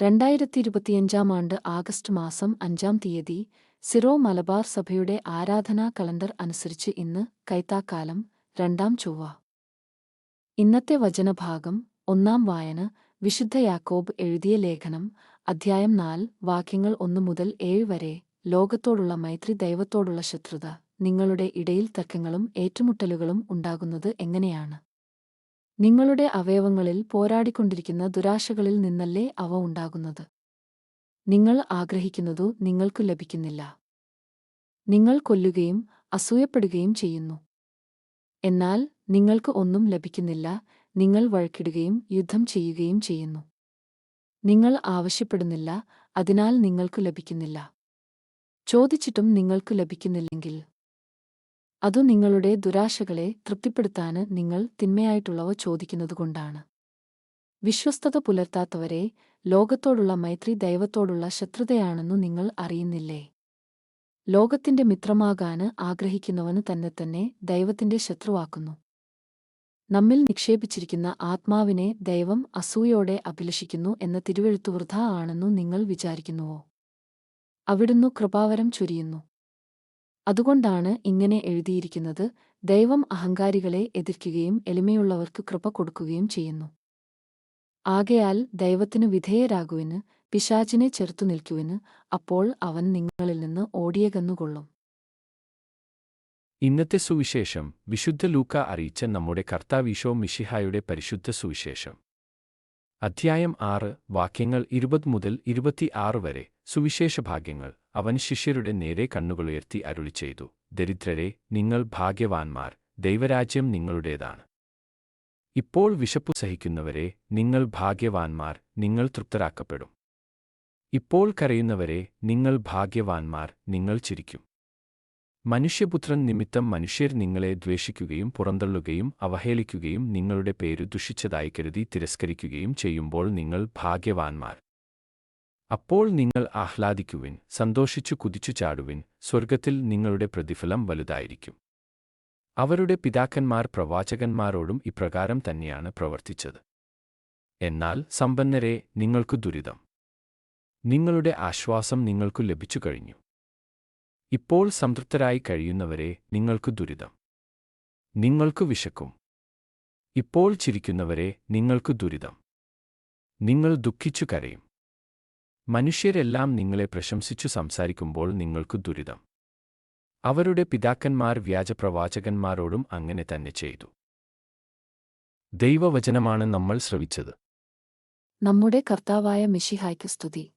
രണ്ടായിരത്തി ഇരുപത്തിയഞ്ചാം ആണ്ട് ആഗസ്റ്റ് മാസം അഞ്ചാം തീയതി സിറോ മലബാർ സഭയുടെ ആരാധനാ കലണ്ടർ അനുസരിച്ച് ഇന്ന് കൈത്താക്കാലം രണ്ടാം ചൊവ്വ. ഇന്നത്തെ വചനഭാഗം ഒന്നാം വായന വിശുദ്ധ യാക്കോബ് എഴുതിയ ലേഖനം അധ്യായം നാല് വാക്യങ്ങൾ ഒന്നു മുതൽ ഏഴ് വരെ ലോകത്തോടുള്ള മൈത്രി ദൈവത്തോടുള്ള ശത്രുത നിങ്ങളുടെ ഇടയിൽ തർക്കങ്ങളും ഏറ്റുമുട്ടലുകളും ഉണ്ടാകുന്നത് എങ്ങനെയാണ്? നിങ്ങളുടെ അവയവങ്ങളിൽ പോരാടിക്കൊണ്ടിരിക്കുന്ന ദുരാശകളിൽ നിന്നല്ലേ അവ ഉണ്ടാകുന്നത്. നിങ്ങൾ ആഗ്രഹിക്കുന്നതു നിങ്ങൾക്കു ലഭിക്കുന്നില്ല. നിങ്ങൾ കൊല്ലുകയും അസൂയപ്പെടുകയും ചെയ്യുന്നു. എന്നാൽ നിങ്ങൾക്ക് ഒന്നും ലഭിക്കുന്നില്ല നിങ്ങൾ വഴക്കിടുകയും യുദ്ധം ചെയ്യുകയും ചെയ്യുന്നു. നിങ്ങൾ ആവശ്യപ്പെടുന്നില്ല അതിനാൽ നിങ്ങൾക്കു ലഭിക്കുന്നില്ല. ചോദിച്ചിട്ടും നിങ്ങൾക്കു ലഭിക്കുന്നില്ലെങ്കിൽ അതു നിങ്ങളുടെ ദുരാശകളെ തൃപ്തിപ്പെടുത്താന് നിങ്ങൾ തിന്മയായിട്ടുള്ളവ ചോദിക്കുന്നതുകൊണ്ടാണ്. വിശ്വസ്തത പുലർത്താത്തവരെ ലോകത്തോടുള്ള മൈത്രി ദൈവത്തോടുള്ള ശത്രുതയാണെന്നു നിങ്ങൾ അറിയുന്നില്ലേ? ലോകത്തിന്റെ മിത്രമാകാന് ആഗ്രഹിക്കുന്നവന് തന്നെ തന്നെ ദൈവത്തിന്റെ ശത്രുവാക്കുന്നു. നമ്മിൽ നിക്ഷേപിച്ചിരിക്കുന്ന ആത്മാവിനെ ദൈവം അസൂയോടെ അഭിലഷിക്കുന്നു എന്ന തിരുവെഴുത്തു വൃഥ ആണെന്നു നിങ്ങൾ വിചാരിക്കുന്നുവോ? അവിടുന്നു കൃപാവരം ചൊരിയുന്നു. അതുകൊണ്ടാണ് ഇങ്ങനെ എഴുതിയിരിക്കുന്നത് ദൈവം അഹങ്കാരികളെ എതിർക്കുകയും എളിമയുള്ളവർക്ക് കൃപ കൊടുക്കുകയും ചെയ്യുന്നു. ആകയാൽ ദൈവത്തിനു വിധേയരാകുവിന് പിശാചിനെ ചെറുത്തു നിൽക്കുവിന് അപ്പോൾ അവൻ നിങ്ങളിൽ നിന്ന് ഓടിയകന്നുകൊള്ളും. ഇന്നത്തെ സുവിശേഷം വിശുദ്ധ ലൂക്ക അറിയിച്ച നമ്മുടെ കർത്താവീശോ മിഷിഹായുടെ പരിശുദ്ധ സുവിശേഷം. അധ്യായം ആറ് വാക്യങ്ങൾ ഇരുപത് മുതൽ ഇരുപത്തിയാറ് വരെ സുവിശേഷഭാഗ്യങ്ങൾ അവൻ ശിഷ്യരുടെ നേരെ കണ്ണുകളുയർത്തി അരുളി ചെയ്തു ദരിദ്രരെ നിങ്ങൾ ഭാഗ്യവാന്മാർ ദൈവരാജ്യം നിങ്ങളുടേതാണ്. ഇപ്പോൾ വിശപ്പു സഹിക്കുന്നവരെ നിങ്ങൾ ഭാഗ്യവാന്മാർ നിങ്ങൾ തൃപ്തരാക്കപ്പെടും. ഇപ്പോൾ കരയുന്നവരെ നിങ്ങൾ ഭാഗ്യവാന്മാർ നിങ്ങൾ ചിരിക്കും. മനുഷ്യപുത്രൻ നിമിത്തം മനുഷ്യർ നിങ്ങളെ ദ്വേഷിക്കുകയും പുറന്തള്ളുകയും അവഹേളിക്കുകയും നിങ്ങളുടെ പേരു ദുഷിച്ചതായി കരുതി തിരസ്കരിക്കുകയും ചെയ്യുമ്പോൾ നിങ്ങൾ ഭാഗ്യവാന്മാർ. അപ്പോൾ നിങ്ങൾ ആഹ്ലാദിക്കുവിൻ സന്തോഷിച്ചു കുതിച്ചു ചാടുവിൻ സ്വർഗത്തിൽ നിങ്ങളുടെ പ്രതിഫലം വലുതായിരിക്കും. അവരുടെ പിതാക്കന്മാർ പ്രവാചകന്മാരോടും ഇപ്രകാരം തന്നെയാണ് പ്രവർത്തിച്ചത്. എന്നാൽ സമ്പന്നരെ നിങ്ങൾക്കു ദുരിതം. നിങ്ങളുടെ ആശ്വാസം നിങ്ങൾക്കു ലഭിച്ചു കഴിഞ്ഞു. ഇപ്പോൾ സംതൃപ്തരായി കഴിയുന്നവരെ നിങ്ങൾക്കു ദുരിതം. നിങ്ങൾക്കു വിശക്കും. ഇപ്പോൾ ചിരിക്കുന്നവരെ നിങ്ങൾക്കു ദുരിതം. നിങ്ങൾ ദുഃഖിച്ചു കരയും. മനുഷ്യരെല്ലാം നിങ്ങളെ പ്രശംസിച്ചു സംസാരിക്കുമ്പോൾ നിങ്ങൾക്കു ദുരിതം. അവരുടെ പിതാക്കന്മാർ വ്യാജപ്രവാചകന്മാരോടും അങ്ങനെ തന്നെ ചെയ്തു. ദൈവവചനമാണ് നമ്മൾ ശ്രവിച്ചത്. നമ്മുടെ കർത്താവായ മിഷിഹായ്ക്ക് സ്തുതി.